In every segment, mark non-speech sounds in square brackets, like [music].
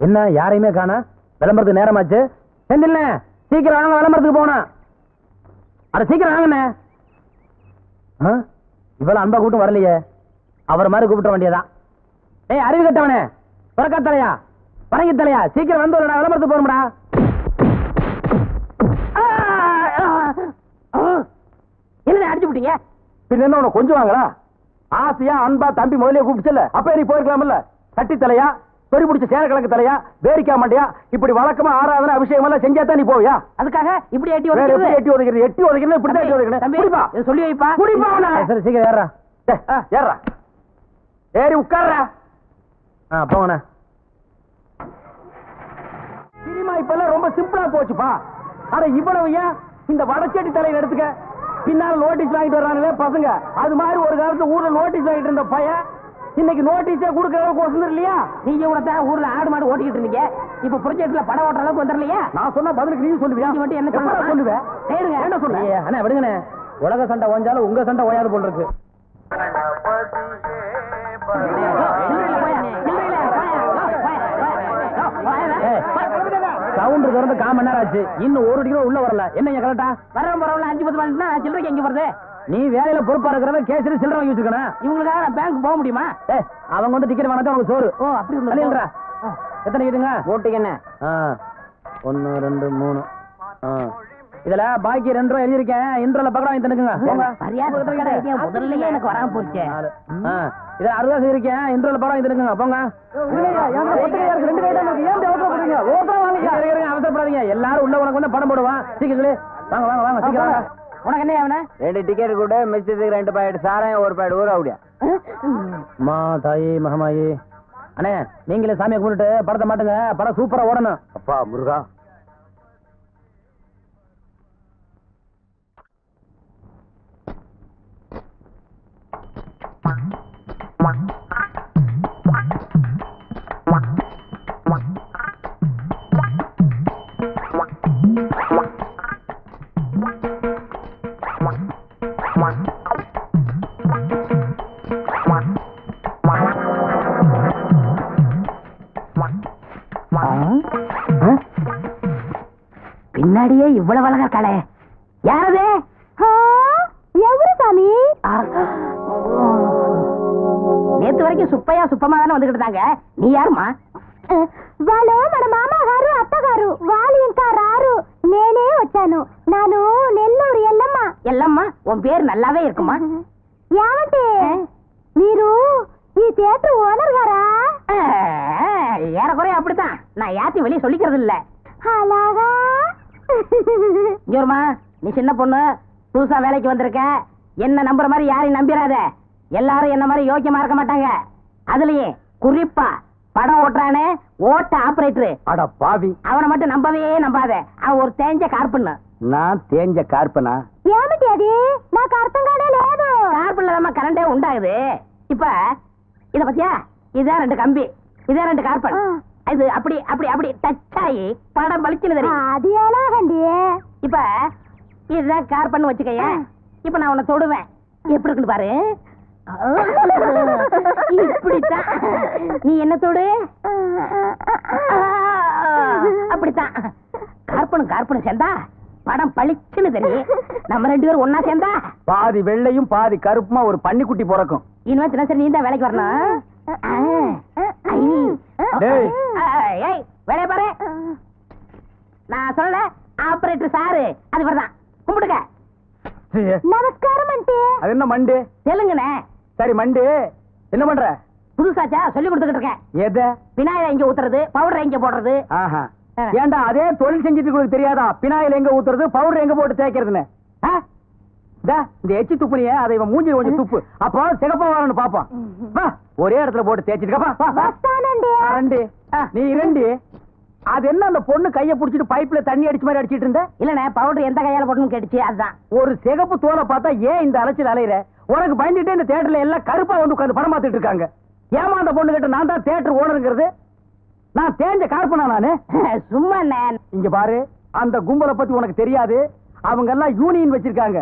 என்ன யாரையுமே காணா? விளம்பரத்துக்கு நேரமாச்சு? செந்தில்ண்ணே சீக்கிரம் வாங்க விளம்பரத்துக்கு போனா. அட சீக்கிரம் வாங்கண்ணே. ஆ? இவ்வளவு அன்பா கூட்டம் வரலையே. அவர் மாதிரி கூப்பிட வேண்டியதான் ஏய் அறிவு கட்டவனே. புறக்கா தலையா பறங்கி தலையா சீக்கிரம் வந்து வரடா, விளம்பரத்துக்கு போகணும்டா. என்ன அடிச்சு விட்டீங்க பின்ன என்ன உனக்கு கொஞ்சம் வாங்களா ஆசையா அன்பா தம்பி முதலே கூப்பிடுச்சல அப்ப நீ போயிருக்கலாம்ல? தட்டி தலையா பெரி பிடிச்ச சேரக்கிழங்கு தலையா வேரிக்கா மாட்டியா இப்படி வழக்கமா ஆராதனை அபிஷேகம் எல்லாம் செஞ்சா தான் நீ போவியா? அதுக்காக இப்படி எட்டி உதைக்கிறது? எட்டி உதைக்கிறது எட்டி உதைக்கிறது இப்படி தான் எட்டி இதை சொல்லி வைப்பா. குடிப்பா. சரி சீக்கிரம் ஏறா ஏறா ஏறி உட்கார்றா. ஆ போங்கண்ணா சினிமா இப்பெல்லாம் ரொம்ப சிம்பிளா போச்சுப்பா. அட இவ்வளவு ஏன்? இந்த வடச்செடி தலையில எடுத்துக்க. பின்னால நோட்டீஸ் வாங்கிட்டு வர்றானுங்களே பசங்க. அது மாதிரி ஒரு காலத்துல ஊர்ல நோட்டீஸ் வாங்கிட்டு இருந்த பையன் இன்னைக்கு நோட்டீஸே கொடுக்கற அளவுக்கு வசந்தம் இல்லையா? நீங்க தான் ஊர்ல ஆடு மாடு ஓட்டிக்கிட்டு இருந்தீங்க. இப்ப ப்ரொஜெக்ட்ல படம் ஓட்டுற அளவுக்கு வந்துடலையா? நான் சொன்ன பதிலுக்கு நீ சொல்லுவியா? நீங்க மட்டும் என்ன சொல்லலாம்? சொல்லுவேன் கேளுங்க. என்ன சொல்லுங்க அண்ணா விடுங்கண்ணே. உலக சண்டை ஓஞ்சாலும் உங்க சண்டை ஓயாது போல் இருக்கு. சவுண்ட் திறந்து கால் மணி நேரம் ஆச்சு இன்னும் ஒரு டிகிரி உள்ள வரல. என்னங்க கரெக்டா வரவன் போறவங்கள அஞ்சு பத்து மணினா சில்லறைக்கு எங்க வருது நீ வேலையில பொறுப்பா இருக்கிறவன் கேசரி சில்லறை வாங்கி வச்சுக்கணும். இவங்களுக்காக நான் பேங்க் போக முடியுமா? அவங்க வந்து டிக்கெட் வாங்கினா உனக்கு சோறு. ஓ அப்படி அழியல்றா. எத்தனை கிட்டுங்க? போட்டுக்கு என்ன? ஒன்னு ரெண்டு மூணு. இதுல பாக்கி ரெண்டு ரூபா எழுதிருக்கேன் இன்ட்ரோல பக்கம் வாங்கி தந்துக்குங்க. எனக்கு வராம போச்சு. இதுல அறுபது எழுதிருக்கேன் இன்ட்ரோல படம் வாங்கி தந்துக்குங்க. போங்க. அவசரப்படாதீங்க. எல்லாரும் உள்ள உனக்கு வந்து படம் போடுவான். சீக்கிரம். வாங்க வாங்க வாங்க. சீக்கிரம் உனக்கு என்ன அவன ரெண்டு டிக்கெட் கூட மிச்சத்துக்கு ரெண்டு பாக்கெட் சாராயம் ஒரு பாக்கெட் ஊற அப்படியா? மா தாயி மகமாயி. அண்ணே நீங்களே சாமியை கும்பிட்டுட்டு படத்தை மாட்டுங்க. படம் சூப்பரா ஓடணும். அப்பா முருகா. பின்னாடியே இவ்வளவு அழகா இருக்காளே யாரது எவரு சாமி நேத்து வரைக்கும் சுப்பையா சுப்பமா தானே வந்துகிட்டு இருந்தாங்க நீ யாருமா వాళ్ళు మన మామగారు అత్తగారు వాళ్ళు ఇంకా రారు నేనే వచ్చాను నాను నెల్లూరు ఎల్లమ్మ எல்லம்மா உன் பேர் நல்லாவே இருக்குமா ఏమంటే మీరు ఈ థియేటర్ ఓనర్ గారా ஆஹ், ஏறக்குறைய அப்படித்தான் நான் யாத்தையும் வெளியே சொல்லிக்கிறது இல்ல అలాగా இங்கோருமா நீ சின்ன பொண்ணு புதுசா வேலைக்கு வந்திருக்க என்ன நம்புற மாதிரி யாரையும் நம்பிராத எல்லாரும் என்ன மாதிரி யோக்கியமா இருக்க மாட்டாங்க அதுலயே குறிப்பா படம் ஓட்டுறானே ஓட்ட ஆபரேட்டர் அட பாவி அவனை மட்டும் நம்பவே நம்பாத அவன் ஒரு தேஞ்ச கார்பண்ணு நான் தேஞ்ச கார்பனா ఏమిటి అది నాకు అర్థం కానే లేదు கார்பன்ல தான் கரண்டே உண்டாகுது இப்ப இத பத்தியா இதான் ரெண்டு கம்பி இதான் ரெண்டு கார்பன் ஆ. இது அப்படி அப்படி அப்படி டச் ஆகி படம் பளிச்சுன்னு அது ஏலாகண்டியே இப்ப இதுதான் கார் பண்ணு வச்சுக்கைய. இப்ப நான் உன்னை தொடுவேன். எப்படி இருக்குன்னு பாரு. நீ என்ன தொடு? அப்படித்தான். கார்பனும் கார்பனும் சேர்ந்தா படம் பளிச்சுன்னு தெரியும். நம்ம ரெண்டு பேரும் ஒன்னா சேர்ந்தா பாதி வெள்ளையும் பாதி கருப்புமா ஒரு பன்னிக்குட்டி பிறக்கும். இன்னும் தினசரி நீ தான் வேலைக்கு வரணும். டேய். ஏய் வேலைய பாரு. நான் சொல்லல ஆபரேட்டர் சாரு. அது இவர்தான். கும்பிடுங்க. ஐயே, நமஸ்காரம் அண்டி அது என்ன மண்டு? தெலுங்குனே சரி மண்டு. என்ன பண்ற? புதுசாச்சா? சொல்லி கொடுத்துக்கிட்டு இருக்கேன். எத? விநாயகர் இங்க ஊத்துறது? பவுடர் இங்க போடுறது? ஆஹா. ஆ. ஏன்டா அதே தொழில் செஞ்சுட்டு உங்களுக்கு தெரியாதா? பினாயில் எங்க ஊத்துறது? பவுடர் எங்க போட்டு தேய்க்கிறதுன்னு? ஆ? இந்தா, இந்த எச்சி துப்புனிய அதை இவன் மூஞ்சி கொஞ்சம் துப்பு. அப்போ சிகப்பா வரணும்னு பாப்போம் வா ஒரே இடத்துல போட்டு தேய்ச்சிட்டு இருக்கப்பா, வா, வா. ரெண்டு ஆ. நீ இரண்டு. அது என்ன அந்த பொண்ணு கைய புடிச்சிட்டு பைப்ல தண்ணி அடிச்ச மாதிரி அடிச்சிட்டு இருந்த? இல்லண்ணே பவுடர் எந்த கையால போடணும்னு கேட்டுச்சு அதுதான். ஒரு சிகப்பு தோலை பார்த்தா ஏன் இந்த அலைச்சல் அலையிற? உனக்கு பயந்துட்டே இந்த எல்லாம் கருப்பா வந்து உட்கார்ந்து படம் பார்த்துட்டு இருக்காங்க. ஏமா அந்த பொண்ணு கிட்ட நான் தான் தியேட்டர் ஓனருங்கிறது? நான் தேஞ்ச கார்பனா நானு? [laughs] சும்மா இங்க பாரு அந்த கும்பலை பத்தி உனக்கு தெரியாது. அவங்க எல்லாம் யூனியன் வச்சிருக்காங்க.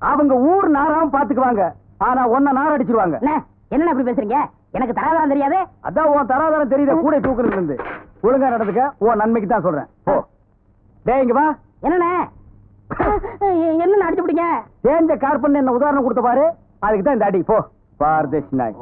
அவங்க ஊர் நாராம பாத்துக்குவாங்க ஆனா ஒன்ன நார் அடிச்சிருவாங்க அண்ணே, என்னண்ணே இப்படி பேசுறீங்க? எனக்கு தராதரம் தெரியாது? அதான் உன் தராதரம் தெரியுத கூட தூக்குறது இருந்து. ஒழுங்கா நடந்துக்க ஓ நன்மைக்கு தான் சொல்றேன். போ. டேய் இங்க வா. என்னண்ணே? என்ன அடிச்சு பிடிங்க? தேஞ்ச கார்பன் என்ன உதாரணம் கொடுத்த பாரு. அதுக்கு தான் இந்த அடி. போ. பார்தேஷ் நாய்.